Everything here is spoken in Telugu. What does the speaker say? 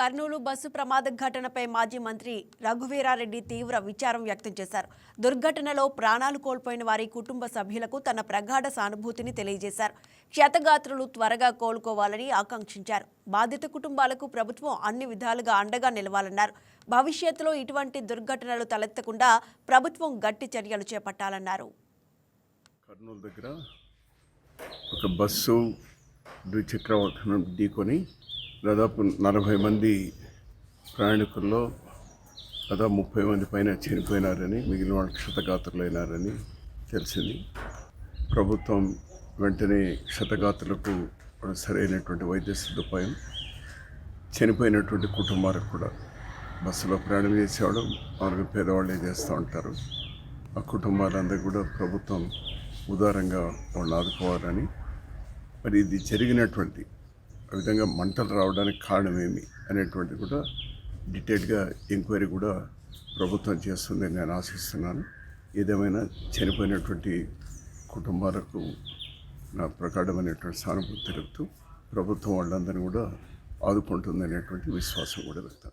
కర్నూలు బస్సు ప్రమాద ఘటనపై మాజీ మంత్రి రఘువీరారెడ్డి తీవ్ర విచారం వ్యక్తం చేశారు. దుర్ఘటనలో ప్రాణాలు కోల్పోయిన వారి కుటుంబ సభ్యులకు తన ప్రగాఢ సానుభూతిని తెలియజేశారు. క్షతగాత్రులు త్వరగా కోలుకోవాలని ఆకాంక్షించారు. బాధిత కుటుంబాలకు ప్రభుత్వం అన్ని విధాలుగా అండగా నిలవాలన్నారు. భవిష్యత్తులో ఇటువంటి దుర్ఘటనలు తలెత్తకుండా ప్రభుత్వం గట్టి చర్యలు చేపట్టాలన్నారు. కర్నూలు దగ్గర ఒక బస్సు ద్విచక్ర వాహనం ఢీకొని దాదాపు నలభై మంది ప్రయాణికుల్లో దాదాపు ముప్పై మంది పైన చనిపోయినారని మిగిలిన వాళ్ళు క్షతగాత్రులైనారని తెలిసింది. ప్రభుత్వం వెంటనే క్షతగాత్రులకు సరైనటువంటి వైద్య సదుపాయం చనిపోయినటువంటి కుటుంబాలకు కూడా బస్సులో ప్రయాణం చేసేవాడు మామూలుగా పేదవాళ్ళే చేస్తూ ఉంటారు. ఆ కుటుంబాలందరూ కూడా ప్రభుత్వం ఉదారంగా వాళ్ళని ఆదుకోవాలని. మరి ఇది జరిగినటువంటి ఆ విధంగా మంటలు రావడానికి కారణమేమి అనేటువంటి కూడా డీటెయిల్గా ఎంక్వైరీ కూడా ప్రభుత్వం చేస్తుందని నేను ఆశిస్తున్నాను. ఏదేమైనా చనిపోయినటువంటి కుటుంబాలకు నా ప్రకారమైనటువంటి సానుభూతి తెలుపుతూ ప్రభుత్వం వాళ్ళందరినీ కూడా ఆదుకుంటుంది అనేటువంటి విశ్వాసం కూడా వ్యక్తం.